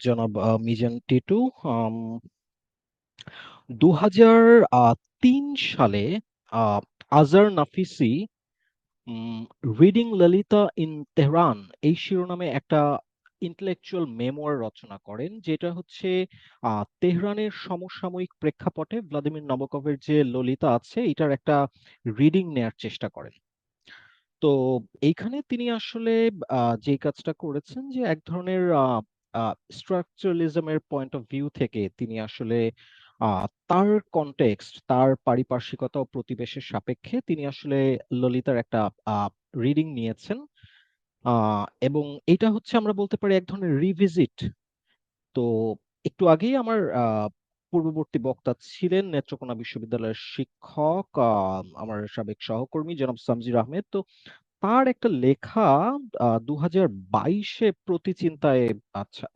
জনাব মিজান টিটু। ২০০৩ সালে আ Azar Nafisi 'reading Lolita in Tehran' এই শিরোনামে একটা intellectual memoir রচনা করেন। যেটা হচ্ছে তেহরানের সমসাময়িক প্রেক্ষাপটে ভ্লাদিমির নবকভের যে ললিতা আছে, এটার একটা রিডিং নেয়ার চেষ্টা করেন। তো এইখানে তিনি আসলে যে কাজটা করেছেন যে এক ধরনের এর পয়েন্ট অফ ভিউ থেকে তিনি আসলে তার কনটেক্সট, তার পারিপার্শ্বিকতা ও প্রতিবেশের সাপেক্ষে তিনি আসলে ললিতার একটা রিডিং নিয়েছেন। এবং এটা হচ্ছে আমরা বলতে পারি এক ধরনের রিভিজিট। তো একটু আগেই আমার পূর্ববর্তী বক্তা ছিলেন নেত্রকোনা বিশ্ববিদ্যালয়ের শিক্ষক আমার সাবেক সহকর্মী জনাব সামজির আহমেদ। তো তার একটা লেখা আ ২০২২ এ প্রতিচিন্তায় আচ্ছা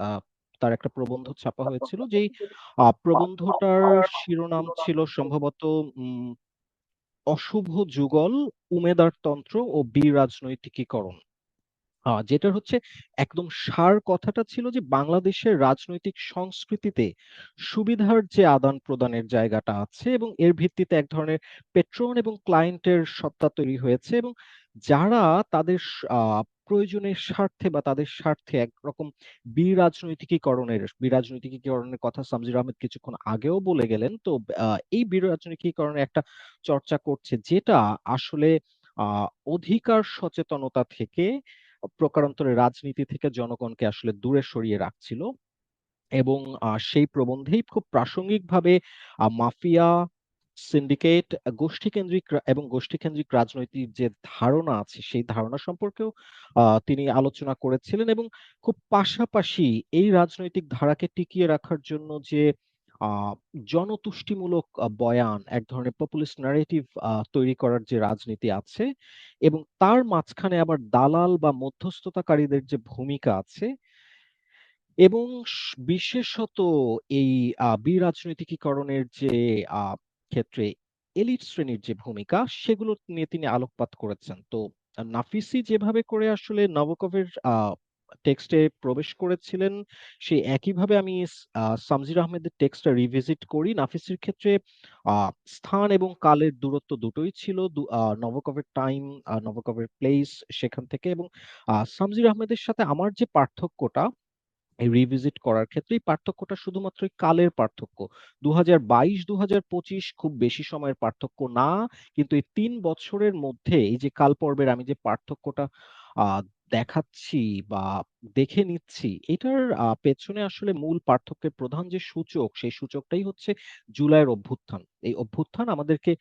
তার একটা প্রবন্ধ ছাপা হয়েছিল। যেই আ প্রবন্ধটার শিরোনাম ছিল সম্ভবত উম 'অশুভ যুগল, উমেদারতন্ত্র ও বিরাজনৈতিকীকরণ'। আ যেটার হচ্ছে একদম সার কথাটা ছিল যে বাংলাদেশের রাজনৈতিক সংস্কৃতিতে সুবিধার যে আদান-প্রদানের জায়গাটা আছে এবং এর ভিত্তিতে এক ধরনের পেট্রন এবং ক্লায়েন্টের সত্তা তৈরি হয়েছে এবং যারা তাদের প্রয়োজনের স্বার্থে বা তাদের স্বার্থে একরকম বিরাজনৈতিকীকরণের বিরাজনৈতিকীকরণের কথা সামজির আহমেদ কিছুক্ষণ আগেও বলে গেলেন। তো এই বিরাজনৈতিকীকরণের একটা চর্চা করছে যেটা আসলে অধিকার সচেতনতা থেকে প্রকারান্তরে রাজনীতি থেকে জনগণকে আসলে দূরে সরিয়ে রাখছিল। এবং সেই প্রবন্ধেই খুব প্রাসঙ্গিকভাবে মাফিয়া, সিন্ডিকেট, গোষ্ঠীকেন্দ্রিক এবং গোষ্ঠীকেন্দ্রিক রাজনৈতিক যে ধারণা আছে, সেই ধারণা সম্পর্কেও তিনি আলোচনা করেছিলেন এবং খুব পাশাপাশি এই রাজনৈতিক ধারাকে টিকিয়ে রাখার জন্য যে জনতুষ্টিমূলক বয়ান, এক ধরনের পপুলিস্ট ন্যারেটিভ আ তৈরি করার যে রাজনীতি আছে এবং তার মাঝখানে আবার দালাল বা মধ্যস্থতাকারীদের যে ভূমিকা আছে এবং বিশেষত এই বিরাজনৈতিকীকরণের যে ক্ষেত্রে এলিট শ্রেণির যে ভূমিকা, সেগুলো নিয়ে তিনি আলোকপাত করেছেন। তো নাফিসি যেভাবে করে আসলে নবকভের টেক্সটে প্রবেশ করেছিলেন, সেই একইভাবে আমি সামজির আহমেদের টেক্সটটা রিভিজিট করি। নাফিসির ক্ষেত্রে স্থান এবং কালের দূরত্ব দুটোই ছিল। নবকভের টাইম, নবকভের প্লেস সেখান থেকে এবং সামজির আহমেদের সাথে আমার যে পার্থক্যটা রিভিজিট করার ক্ষেত্রে এই পার্থক্যটা শুধুমাত্র কালের পার্থক্য। ২০২২-২০২৫ খুব বেশি সময়ের পার্থক্য না। কিন্তু এই ৩ বছরের মধ্যে এই যে কাল পর্বের আমি যে পার্থক্যটা দেখাচ্ছি বা দেখে নিচ্ছি, এটার পেছনে আসলে মূল পার্থক্যের প্রধান যে সূচক, সেই সূচকটাই হচ্ছে জুলাইয়ের অভ্যুত্থান। এই অভ্যুত্থান আমাদেরকে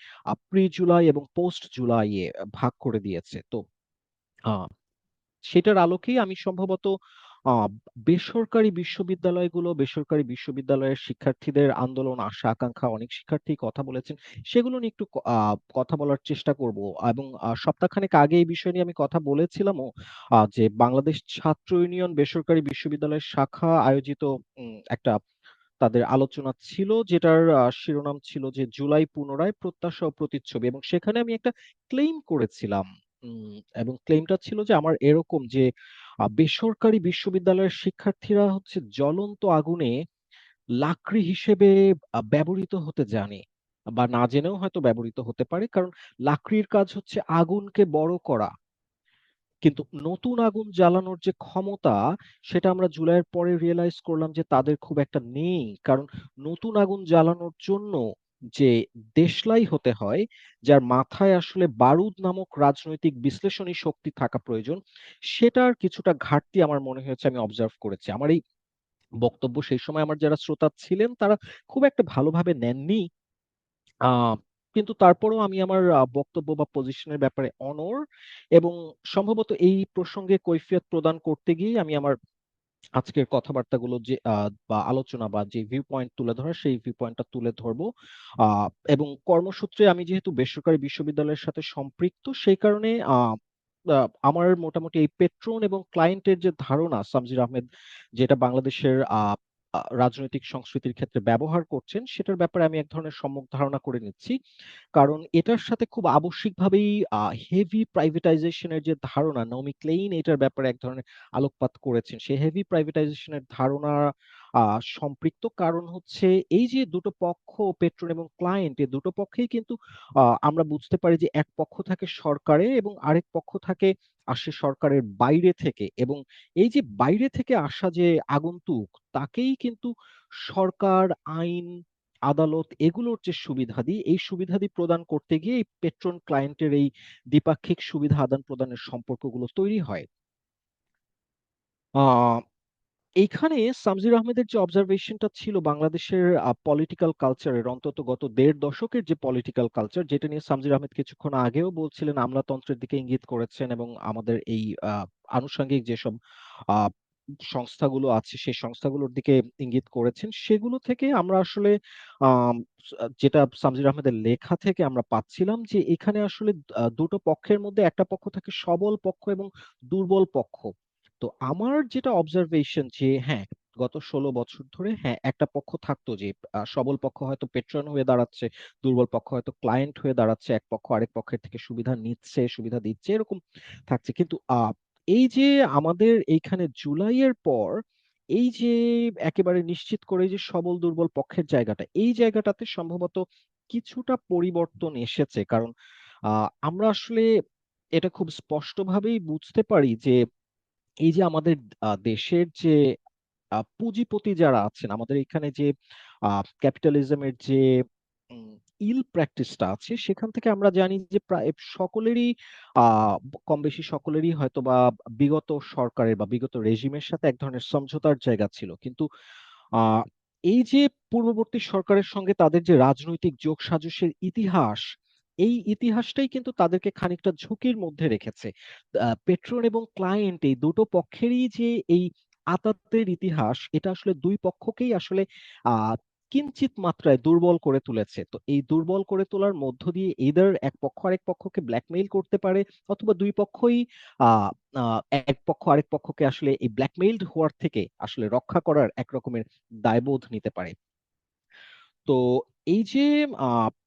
প্রি জুলাই এবং পোস্ট জুলাই এ ভাগ করে দিয়েছে। তো আ সেটার আলোকেই আমি সম্ভবত বেসরকারি বিশ্ববিদ্যালয়গুলো, বেসরকারি বিশ্ববিদ্যালয়ের শিক্ষার্থীদের আন্দোলন, আশা-আকাঙ্ক্ষা অনেক শিক্ষার্থী কথা বলেছেন। সেগুলো নিয়ে একটু কথা বলার চেষ্টা করব এবং সপ্তাহখানেক আগে এই বিষয় নিয়ে আমি কথা বলেছিলামও যে বাংলাদেশ ছাত্র ইউনিয়ন বেসরকারি বিশ্ববিদ্যালয়ের শাখা আয়োজিত একটা তাদের আলোচনা ছিল যেটার শিরোনাম ছিল যে জুলাই পুনরায় প্রত্যাশা ও প্রতিচ্ছবি এবং সেখানে আমি একটা ক্লেইম করেছিলাম। এবং ক্লেইমটা ছিল যে আমার এরকম যে বেসরকারি বিশ্ববিদ্যালয়ের শিক্ষার্থীরা হচ্ছে জ্বলন্ত আগুনে লাকড়ি হিসেবে ব্যবহৃত হতে জানে বা না জেনেও হয়তো ব্যবহৃত হতে পারে। কারণ লাকড়ির কাজ হচ্ছে আগুনকে বড় করা। কিন্তু নতুন আগুন জ্বালানোর যে ক্ষমতা, সেটা আমরা জুলাইয়ের পরে রিয়েলাইজ করলাম যে তাদের খুব একটা নেই। কারণ নতুন আগুন জ্বালানোর জন্য যে দেশলাই হতে হয়, যার মাথায় আসলে বারুদ নামক রাজনৈতিক বিশ্লেষণী শক্তি থাকা প্রয়োজন, সেটার কিছুটা ঘাটতি আমার মনে হয়েছে আমি অবজার্ভ করেছি। আমার এই বক্তব্য সেই সময় আমার যারা শ্রোতা ছিলেন, তারা খুব একটা ভালোভাবে নেননি। কিন্তু তারপরেও আমি আমার বক্তব্য বা পজিশনের ব্যাপারে অনড় এবং সম্ভবত এই প্রসঙ্গে কৈফিয়ত প্রদান করতে গিয়েই আমি আমার আজকের কথাবার্তাগুলো যে বা আলোচনা বা যে ভিউ পয়েন্ট তুলে ধরা সেই ভিউ পয়েন্টটা তুলে ধরবো। আহ এবং কর্মসূত্রে আমি যেহেতু বেসরকারি বিশ্ববিদ্যালয়ের সাথে সম্পৃক্ত, সেই কারণে আমার মোটামুটি এই পেট্রন এবং ক্লায়েন্টের যে ধারণা, সামজির আহমেদ, যেটা বাংলাদেশের, আ রাজনৈতিক সংস্কৃতির ক্ষেত্রে ব্যবহার করছেন, সেটার ব্যাপারে আমি এক ধরনের সম্যক ধারণা করে নিচ্ছি। কারণ এটার সাথে খুব আবশ্যিকভাবেই হেভি প্রাইভেটাইজেশনের যে ধারণা নমি ক্লেইন এটার ব্যাপারে এক ধরনের আলোকপাত করেছেন। সেই হেভি প্রাইভেটাইজেশনের ধারণা সম্পৃক্ত কারণ হচ্ছে এই যে দুটো পক্ষ পেট্রন এবং ক্লায়েন্ট এই দুটো পক্ষেই কিন্তু আমরা বুঝতে পারি যে এক পক্ষ থাকে সরকারে এবং আরেক পক্ষ থাকে আসে সরকারের বাইরে থেকে এবং এই যে বাইরে থেকে আসা যে আগন্তুক, তাকেই কিন্তু সরকার, আইন, আদালত এগুলোর যে সুবিধাদি, এই সুবিধাদি প্রদান করতে গিয়ে এই পেট্রন ক্লায়েন্টের এই দ্বিপাক্ষিক সুবিধা আদান প্রদানের সম্পর্কগুলো তৈরি হয়। এইখানে সামজির আহমেদের যে অবজারভেশনটা ছিল বাংলাদেশের পলিটিক্যাল কালচারের অন্তত গত দেড় দশকের যে পলিটিক্যাল কালচার যেটা নিয়ে সামজির আহমেদ কিছুক্ষণ আগেও বলছিলেন, আমলাতন্ত্রের দিকে ইঙ্গিত করেছেন এবং আমাদের এই আনুষঙ্গিক যেসব সংস্থাগুলো আছে, সেই সংস্থাগুলোর দিকে ইঙ্গিত করেছেন। সেগুলো থেকে আমরা আসলে যেটা সামজির আহমেদের লেখা থেকে আমরা পাচ্ছিলাম যে এখানে আসলে দুটো পক্ষের মধ্যে একটা পক্ষ থাকে সবল পক্ষ এবং দুর্বল পক্ষ। তো আমার যেটা অবজারভেশন যে হ্যাঁ গত ষোলো বছর ধরে হ্যাঁ একটা পক্ষ থাকতো যে সবল পক্ষ হয়তো পেট্রন হয়ে দাঁড়াচ্ছে, দুর্বল পক্ষ হয়তো ক্লায়েন্ট হয়ে দাঁড়াচ্ছে, এক পক্ষ আরেক পক্ষের থেকে সুবিধা নিচ্ছে, সুবিধা দিচ্ছে, এরকম থাকছে। কিন্তু এই যে আমাদের এইখানে জুলাইয়ের পর, এই যে একেবারে নিশ্চিত করে যে সবল দুর্বল পক্ষের জায়গাটা, এই জায়গাটাতে সম্ভবত কিছুটা পরিবর্তন এসেছে। কারণ আমরা আসলে এটা খুব স্পষ্টভাবেই বুঝতে পারি যে এই যে আমাদের দেশের যে পুঁজিপতি যারা আছেন, আমাদের এখানে যে ক্যাপিটালিজমের যে ইল প্র্যাকটিসটা আছে, সেখান থেকে আমরা জানি যে প্রায় সকলেরই কম বেশি সকলেরই হয়তো বা বিগত সরকারের বা বিগত রেজিমের সাথে এক ধরনের সমঝোতার জায়গা ছিল। কিন্তু এই যে পূর্ববর্তী সরকারের সঙ্গে তাদের যে রাজনৈতিক যোগ সাজসের ইতিহাস এই ইতিহাসটাই কিন্তু তাদেরকে খানিকটা ঝুঁকির মধ্যে রেখেছে। পেট্রন এবং ক্লায়েন্ট এই দুটো পক্ষেরই যে এই আতাতের ইতিহাস, এটা আসলে দুই পক্ষকেই আসলে আহ কিঞ্চিত মাত্রায় দুর্বল করে তুলেছে। তো এই দুর্বল করে তোলার মধ্য দিয়ে এদের এক পক্ষ আরেক পক্ষকে ব্ল্যাকমেইল করতে পারে অথবা দুই পক্ষই এক পক্ষ আরেক পক্ষকে আসলে এই ব্ল্যাকমেইলড হওয়ার থেকে আসলে রক্ষা করার এক রকমের দায়বোধ নিতে পারে। তো এই যে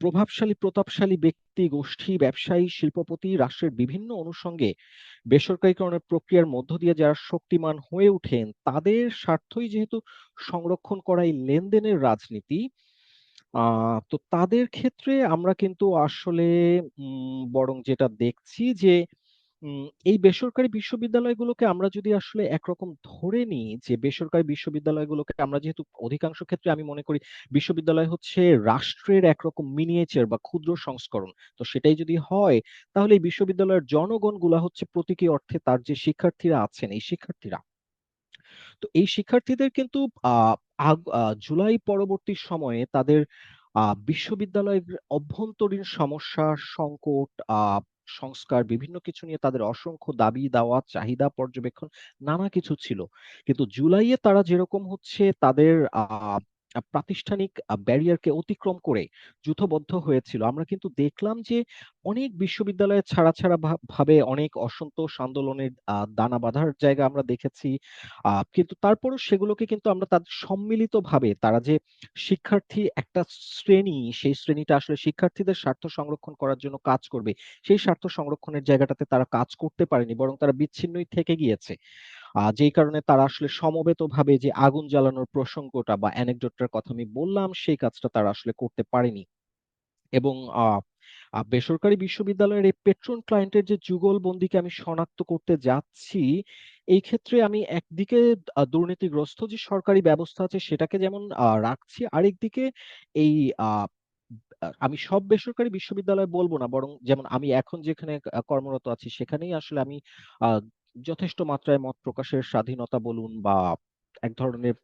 প্রভাবশালী, প্রতাপশালী ব্যক্তি, গোষ্ঠী, ব্যবসায়ী, শিল্পপতি, রাষ্ট্রের বিভিন্ন অনুষঙ্গে বেসরকারীকরণের প্রক্রিয়ার মধ্য দিয়ে যারা শক্তিমান হয়ে ওঠেন, তাদের স্বার্থই যেহেতু সংরক্ষণ করা এই লেনদেনের রাজনীতি তো তাদের ক্ষেত্রে আমরা কিন্তু আসলে বরং যেটা দেখছি যে এই বেসরকারি বিশ্ববিদ্যালয়গুলোকে আমরা যদি আসলে একরকম ধরে নিই যে বেসরকারি বিশ্ববিদ্যালয়গুলোকে আমরা যেহেতু অধিকাংশ ক্ষেত্রে আমি মনে করি বিশ্ববিদ্যালয় হচ্ছে রাষ্ট্রের একরকম মিনিয়েচার বা ক্ষুদ্র সংস্করণ। তো সেটাই যদি হয়, তাহলে এই বিশ্ববিদ্যালয়ের জনগণগুলা হচ্ছে প্রতীকী অর্থে তার যে শিক্ষার্থীরা আছেন, এই শিক্ষার্থীরা। তো এই শিক্ষার্থীদের কিন্তু জুলাই পরবর্তী সময়ে তাদের বিশ্ববিদ্যালয়ের অভ্যন্তরীণ সমস্যা, সংকট আহ সংস্কার, বিভিন্ন কিছু নিয়ে তাদের অসংখ্য দাবি দাওয়া, চাহিদা পর্যবেক্ষণ, নানা কিছু ছিল। কিন্তু জুলাইয়ে তারা যেরকম হচ্ছে তাদের আহ প্রাতিষ্ঠানিক ব্যারিয়ারকে অতিক্রম করে যুথবদ্ধ হয়েছিল। আমরা কিন্তু দেখলাম যে অনেক বিশ্ববিদ্যালয়ে ছাড়া ছাড়া ভাবে অনেক অসন্তোষ আন্দোলনের দানা বাঁধার জায়গা আমরা দেখেছি। কিন্তু তারপরও সেগুলোকে কিন্তু আমরা তাদের সম্মিলিতভাবে তারা যে শিক্ষার্থী একটা শ্রেণি, সেই শ্রেণীটা আসলে শিক্ষার্থীদের স্বার্থ সংরক্ষণ করার জন্য কাজ করবে, সেই স্বার্থ সংরক্ষণের জায়গাটাতে তারা কাজ করতে পারেনি, বরং তারা বিচ্ছিন্নই থেকে গিয়েছে। যেই কারণে তারা আসলে সমবেতভাবে যে আগুন জ্বালানোর প্রসঙ্গটা বা অ্যানেকডোটটার কথা আমি বললাম, সেই কাজটা তারা আসলে করতে পারেনি। এবং বেসরকারি বিশ্ববিদ্যালয়ের এই পেট্রন ক্লায়েন্টের যে যুগলবন্দিকে আমি শনাক্ত করতে যাচ্ছি, এই ক্ষেত্রে আমি একদিকে দুর্নীতিগ্রস্ত যে সরকারি ব্যবস্থা আছে সেটাকে যেমন রাখছি, আরেকদিকে এই আমি সব বেসরকারি বিশ্ববিদ্যালয় বলব না, বরং যেমন আমি এখন যেখানে কর্মরত আছি সেখানেই আসলে আমি যথেষ্ট মাত্রায় মত প্রকাশের স্বাধীনতা বলুন বা এক ধরনের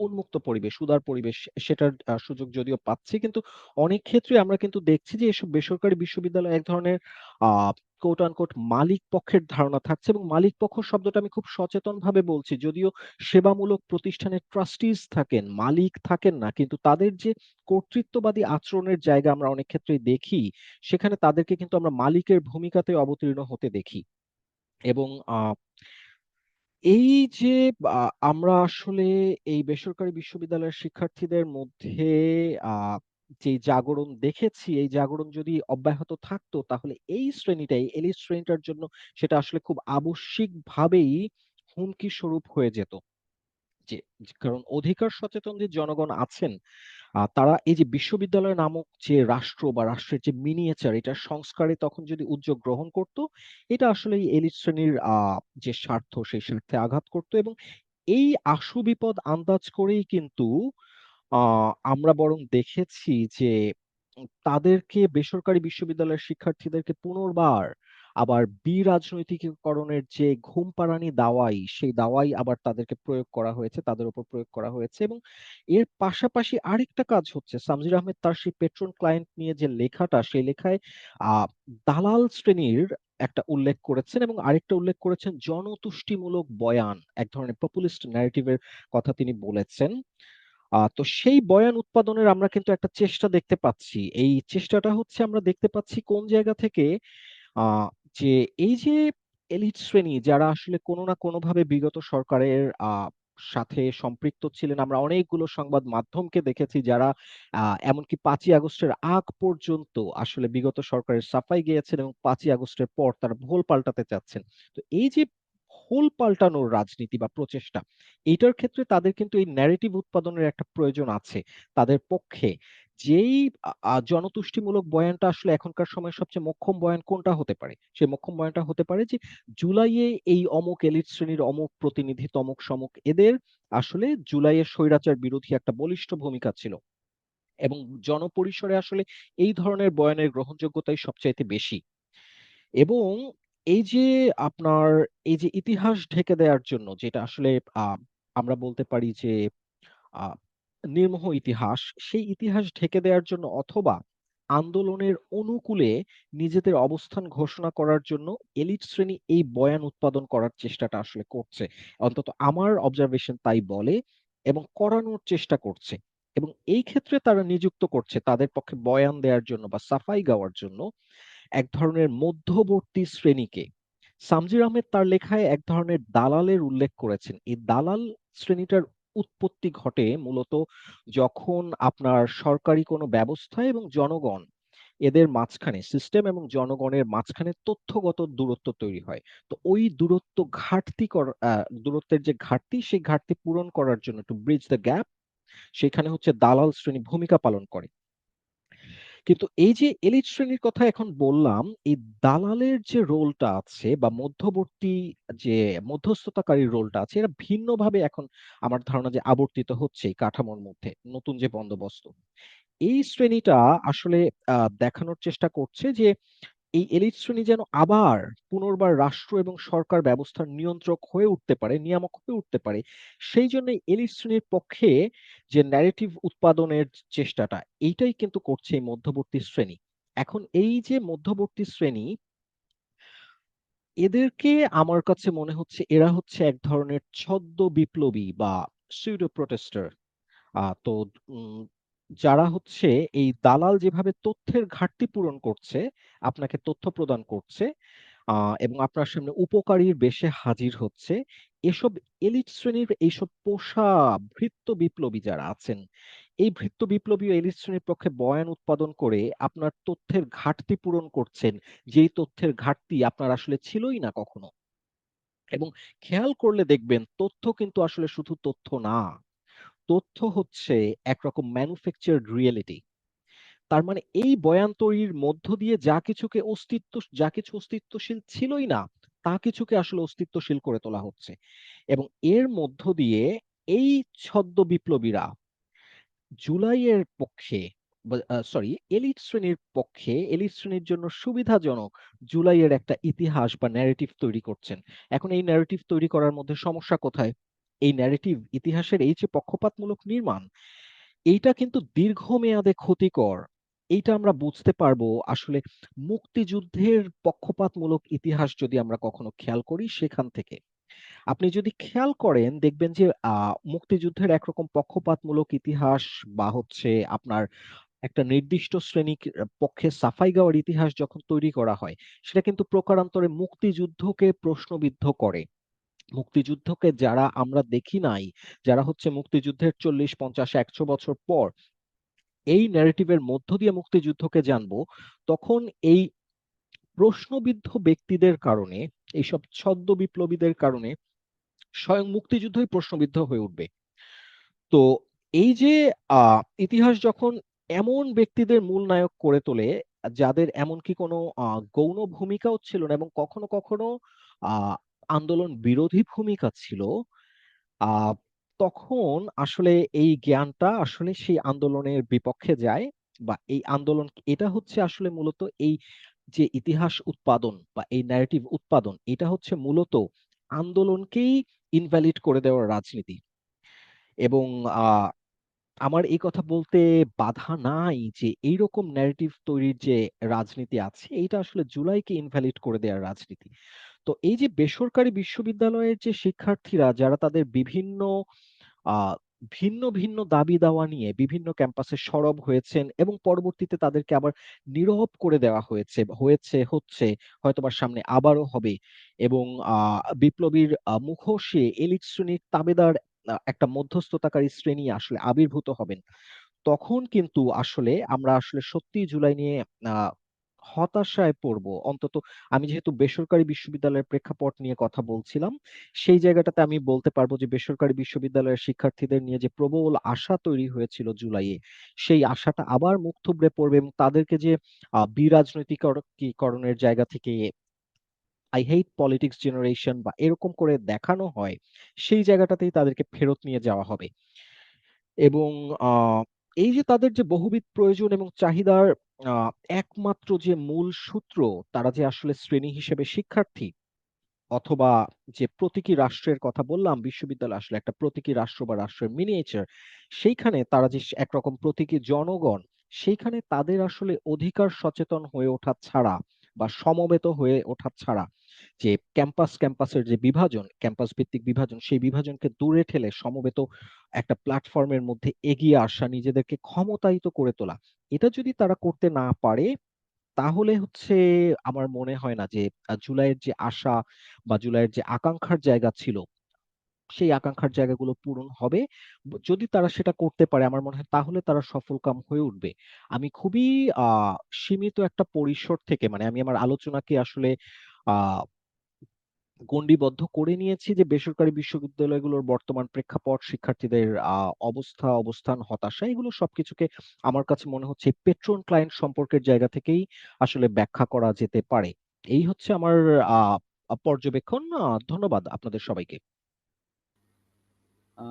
উন্মুক্ত পরিবেশ, উদার পরিবেশ, সেটার সুযোগ যদিও পাচ্ছি। কিন্তু অনেক ক্ষেত্রে আমরা কিন্তু দেখছি যে এসব বেসরকারি বিশ্ববিদ্যালয় এক ধরনের কোট আনকোট মালিক পক্ষের ধারণা থাকছে এবং মালিক পক্ষ শব্দটা আমি খুব সচেতন ভাবে বলছি। যদিও সেবামূলক প্রতিষ্ঠানের ট্রাস্টিজ থাকেন, মালিক থাকেন না, কিন্তু তাদের যে কর্তৃত্ববাদী আচরণের জায়গা আমরা অনেক ক্ষেত্রে দেখি, সেখানে তাদেরকে কিন্তু আমরা মালিকের ভূমিকাতে অবতীর্ণ হতে দেখি। এবং এই যে আমরা আসলে এই বেসরকারি বিশ্ববিদ্যালয়ের শিক্ষার্থীদের মধ্যে আহ, যে জাগরণ দেখেছি, এই জাগরণ যদি অব্যাহত থাকতো তাহলে এই শ্রেণীটাই এলি শ্রেণীটার জন্য সেটা আসলে খুব আবশ্যিকভাবেই হুমকি স্বরূপ হয়ে যেত। যে কারণ অধিকার সচেতন যে জনগণ আছেন, তারা এই যে বিশ্ববিদ্যালয় নামক যে রাষ্ট্র বা রাষ্ট্রের যে মিনিয়েচার এটার সংস্কারে তখন যদি উদ্যোগ গ্রহণ করত, এটা আসলে এই এলিট শ্রেণির যে স্বার্থ সেই স্বার্থে আঘাত করত এবং এই আশু বিপদ আন্দাজ করেই কিন্তু আমরা বরং দেখেছি যে তাদেরকে বেসরকারি বিশ্ববিদ্যালয়ের শিক্ষার্থীদেরকে পুনর্বার আবার বিরাজনৈতিকীকরণের যে ঘুমপাড়ানি দাওয়াই, সেই দাওয়াই আবার তাদেরকে প্রয়োগ করা হয়েছে, তাদের উপর প্রয়োগ করা হয়েছে এবং এর পাশাপাশি আরেকটা কাজ হচ্ছে সামজির আহমেদ তার সেই পেট্রন ক্লায়েন্ট নিয়ে যে লেখাটা, সেই লেখায় দালাল শ্রেণির একটা উল্লেখ করেছেন এবং আরেকটা উল্লেখ করেছেন জনতুষ্টিমূলক বয়ান। এক ধরনের পপুলিস্ট ন্যারেটিভ এর কথা তিনি বলেছেন। তো সেই বয়ান উৎপাদনের আমরা কিন্তু একটা চেষ্টা দেখতে পাচ্ছি। এই চেষ্টাটা হচ্ছে আমরা দেখতে পাচ্ছি কোন জায়গা থেকে যে এই যে এলিট শ্রেণি যারা আসলে কোনো না কোনোভাবে বিগত সরকারের আ সাথে সম্পৃক্ত ছিলেন। আমরা অনেকগুলো সংবাদ মাধ্যমকে দেখেছি যারা আ এমনকি পাঁচই আগস্টের আগ পর্যন্ত আসলে বিগত সরকারের সাফাই গেয়েছেন এবং পাঁচই আগস্টের পর তারা ভোল পাল্টাতে চাচ্ছেন। তো এই যে ভোল পাল্টানোর রাজনীতি বা প্রচেষ্টা, এইটার ক্ষেত্রে তাদের কিন্তু এই ন্যারেটিভ উৎপাদনের একটা প্রয়োজন আছে। তাদের পক্ষে যেই জনতুষ্টিমূলক বয়ানটা আসলে এখনকার সময় সবচেয়ে মোক্ষম বয়ান কোনটা হতে পারে? সেই মোক্ষম বয়ানটা হতে পারে যে, জুলাইয়ে এই অমুক এলিট শ্রেণির অমুক প্রতিনিধি, তমুক, সমুক এদের আসলে জুলাইয়ের স্বৈরাচার বিরোধী একটা বলিষ্ঠ ভূমিকা ছিল। এবং জনপরিসরে আসলে এই ধরনের বয়ানের গ্রহণযোগ্যতাই সবচাইতে বেশি। এবং এই যে আপনার, এই যে ইতিহাস ঢেকে দেয়ার জন্য, যেটা আসলে আমরা বলতে পারি যে নির্মোহ ইতিহাস, সেই ইতিহাস ঢেকে দেয়ার জন্য অথবা আন্দোলনের অনুকূলে নিজেদের অবস্থান ঘোষণা করার জন্য এলিট শ্রেণি এই বয়ান উৎপাদন করার চেষ্টাটা আসলে করছে। অন্তত আমার অবজারভেশন তাই বলে এবং করানোর চেষ্টা করছে। এবং এই ক্ষেত্রে তারা নিযুক্ত করছে তাদের পক্ষে বয়ান দেওয়ার জন্য বা সাফাই গাওয়ার জন্য এক ধরনের মধ্যবর্তী শ্রেণীকে। সামজির আহমেদ তার লেখায় এক ধরনের দালালের উল্লেখ করেছেন। এই দালাল শ্রেণীটার উৎপত্তি ঘটে মূলত যখন আপনার সরকারি কোনো ব্যবস্থা এবং জনগণ এদের মাঝখানে সিস্টেম এবং জনগণের মাঝখানে তথ্যগত দূরত্ব তৈরি হয়। তো ওই দূরত্ব ঘাটতি দূরত্বের যে ঘাটতি, সেই ঘাটতি পূরণ করার জন্য টু ব্রিজ দ্য গ্যাপ সেখানে হচ্ছে দালাল শ্রেণি ভূমিকা পালন করে। কিন্তু এই যে এলিট শ্রেণির কথা এখন বললাম, এই দালালের যে রোলটা আছে বা মধ্যবর্তী যে মধ্যস্থতাকারী রোলটা আছে, এরা ভিন্নভাবে এখন আমার ধারণা যে আবর্তিত হচ্ছে এই কাঠামোর মধ্যে, নতুন যে বন্দোবস্ত। এই শ্রেণীটা আসলে দেখানোর চেষ্টা করছে যে এই এলিট শ্রেণি যেন আবার পুনর্বার রাষ্ট্র এবং সরকার ব্যবস্থার নিয়ন্ত্রক হয়ে উঠতে পারে, নিয়ামক হয়ে উঠতে পারে। সেইজন্য এলিট শ্রেণির পক্ষে যে ন্যারেটিভ উৎপাদনের চেষ্টাটা, এইটাই কিন্তু করছে এই মধ্যবর্তী শ্রেণি। এখন এই যে মধ্যবর্তী শ্রেণি, এদেরকে আমার কাছে মনে হচ্ছে এরা হচ্ছে এক ধরনের ছদ্ম বিপ্লবী বা protester আ তো যারা হচ্ছে এই দালাল যেভাবে তথ্যের ঘাটতি পূরণ করছে, আপনাকে তথ্য প্রদান করছে আ এবং আপনার সামনে উপকারীর বেশে হাজির হচ্ছে। এসব এলিট শ্রেণির এইসব পোষা ভৃত্য বিপ্লবী যারা আছেন, এই ভৃত্য বিপ্লবী ও এলিট শ্রেণির পক্ষে বয়ান উৎপাদন করে আপনার তথ্যের ঘাটতি পূরণ করছেন। যেই তথ্যের ঘাটতি আপনার আসলে ছিলই না কখনো। এবং খেয়াল করলে দেখবেন তথ্য কিন্তু আসলে শুধু তথ্য না। তথ্য হচ্ছে একরকম ম্যানুফ্যাকচারড রিয়েলিটি তার মানে এই বয়ান তৈরির মধ্য দিয়ে যা কিছুকে অস্তিত্ব যা কিছু অস্তিত্বশীল ছিলই না, তা কিছুকে আসলে অস্তিত্বশীল করে তোলা হচ্ছে। এবং এর মধ্য দিয়ে এই ছদ্ম বিপ্লবীরা জুলাইয়ের পক্ষে সরি এলিট শ্রেণির পক্ষে, এলিট শ্রেণির জন্য সুবিধাজনক জুলাইয়ের একটা ইতিহাস বা ন্যারেটিভ তৈরি করছেন। এখন এই ন্যারেটিভ তৈরি করার মধ্যে সমস্যা কোথায়? এই ন্যারেটিভ ইতিহাসের এই যে পক্ষপাতমূলক নির্মাণ এইটা কিন্তু দীর্ঘমেয়াদে ক্ষতিকর। এইটা আমরা বুঝতে পারব আসলে মুক্তিযুদ্ধের পক্ষপাতমূলক ইতিহাস যদি আমরা কখনো খেয়াল করি সেখান থেকে। আপনি যদি খেয়াল করেন দেখবেন যে মুক্তিযুদ্ধের একরকম পক্ষপাতমূলক ইতিহাস বা হচ্ছে আপনার একটা নির্দিষ্ট শ্রেণির পক্ষে সাফাই গাওয়ার ইতিহাস যখন তৈরি করা হয়, সেটা কিন্তু প্রকারান্তরে মুক্তিযুদ্ধকে প্রশ্নবিদ্ধ করে। মুক্তিযুদ্ধকে যারা আমরা দেখি নাই, যারা হচ্ছে মুক্তিযুদ্ধের ৪০, ৫০, ১০০ বছর পর এই ন্যারেটিভের মধ্য দিয়ে মুক্তিযুদ্ধকে জানব, তখন এই প্রশ্নবিদ্ধ ব্যক্তিদের কারণে, এইসব ছদ্ম বিপ্লবীদের কারণে স্বয়ং মুক্তিযুদ্ধই প্রশ্নবিদ্ধ হয়ে উঠবে। তো এই যে ইতিহাস যখন এমন ব্যক্তিদের মূল নায়ক করে তোলে, যাদের এমনকি কোনো গৌণ ভূমিকাও ছিল না এবং কখনো, কখনো আন্দোলন বিরোধী ভূমিকা ছিল, তখন আসলে এই জ্ঞানটা আসলে সেই আন্দোলনের বিপক্ষে যায় বা এই আন্দোলন এটা হচ্ছে আসলে মূলত এই যে ইতিহাস উৎপাদন বা এই ন্যারেটিভ উৎপাদন, এটা হচ্ছে মূলত আন্দোলনকেই ইনভ্যালিড করে দেওয়ার রাজনীতি। এবং আমার এই কথা বলতে বাধা নাই যে এইরকম ন্যারেটিভ তৈরির যে রাজনীতি আছে, এইটা আসলে জুলাইকে ইনভ্যালিড করে দেওয়ার রাজনীতি। তো এই যে বেসরকারি বিশ্ববিদ্যালয়ের যে শিক্ষার্থীরা যারা তাদের বিভিন্ন ভিন্ন, ভিন্ন দাবি-দাওয়া নিয়ে বিভিন্ন ক্যাম্পাসে সরব হয়েছেন এবং পরবর্তীতে তাদেরকে আবার নীরব করে দেওয়া হয়েছে, হয়েছে, হচ্ছে, হয়তোবা সামনে আবারও হবে এবং বিপ্লবীর মুখোশে এলিট শ্রেণির তাবেদার একটা মধ্যস্থতাকারী শ্রেণি আসলে আবির্ভূত হবেন। তখন কিন্তু আসলে আমরা আসলে সত্যিই জুলাই নিয়ে হতাশায় পড়ব। অন্তত আমি যেহেতু বেসরকারি বিশ্ববিদ্যালয়ের প্রেক্ষাপট নিয়ে কথা বলছিলাম, সেই জায়গাটাতে আমি বলতে পারব যে বেসরকারি বিশ্ববিদ্যালয়ের শিক্ষার্থীদের নিয়ে যে প্রবল আশা তৈরি হয়েছিল জুলাইয়ে, সেই আশাটা আবার মুখ থুবড়ে পড়বে এবং তাদেরকে যে আ বিরাজনৈতিকর জায়গা থেকে আই হেট পলিটিক্স জেনারেশন বা এরকম করে দেখানো হয়, সেই জায়গাটাতেই তাদেরকে ফেরত নিয়ে যাওয়া হবে। এবং এই যে তাদের যে বহুবিধ প্রয়োজন এবং চাহিদার একমাত্র যে মূল সূত্র, তারা যে আসলে শ্রেণি হিসেবে শিক্ষার্থী অথবা যে প্রতীকী রাষ্ট্রের কথা বললাম, বিশ্ববিদ্যালয় আসলে একটা প্রতীকী রাষ্ট্র বা রাষ্ট্রের মিনিয়েচার। সেইখানে তারা যে একরকম প্রতীকী জনগণ, সেইখানে তাদের আসলে অধিকার সচেতন হয়ে ওঠা ছাড়া বা সমবেত হয়ে ওঠা ছাড়া যে ক্যাম্পাস, ক্যাম্পাসের যে বিভাজন, ক্যাম্পাস ভিত্তিক বিভাজন, সেই বিভাজনকে দূরে ঠেলে সমবেত একটা প্ল্যাটফর্মের মধ্যে এগিয়ে আসা, নিজেদেরকে ক্ষমতায়িত করে তোলা। এটা যদি তারা করতে না পারে, তাহলে হচ্ছে আমার মনে হয় না যে জুলাইয়ের যে আশা বা জুলাইয়ের যে আকাঙ্ক্ষার জায়গা ছিল, সেই আকাঙ্ক্ষার জায়গাগুলো পূরণ হবে। যদি তারা সেটা করতে পারে আমার মনে হয় তাহলে তারা সফলকাম হয়ে উঠবে। আমি খুবই সীমিত একটা পরিসর থেকে মানে আমি আমার আলোচনাকে আসলে গণ্ডীবদ্ধ করে নিয়েছি যে বেসরকারি বিশ্ববিদ্যালয়গুলোর বর্তমান প্রেক্ষাপট, শিক্ষার্থীদের অবস্থা, অবস্থান, হতাশা এগুলো সবকিছুকে আমার কাছে মনে হচ্ছে পেট্রন ক্লায়েন্ট সম্পর্কের জায়গা থেকেই আসলে ব্যাখ্যা করা যেতে পারে। এই হচ্ছে আমার পর্যবেক্ষণ। ধন্যবাদ আপনাদের সবাইকে।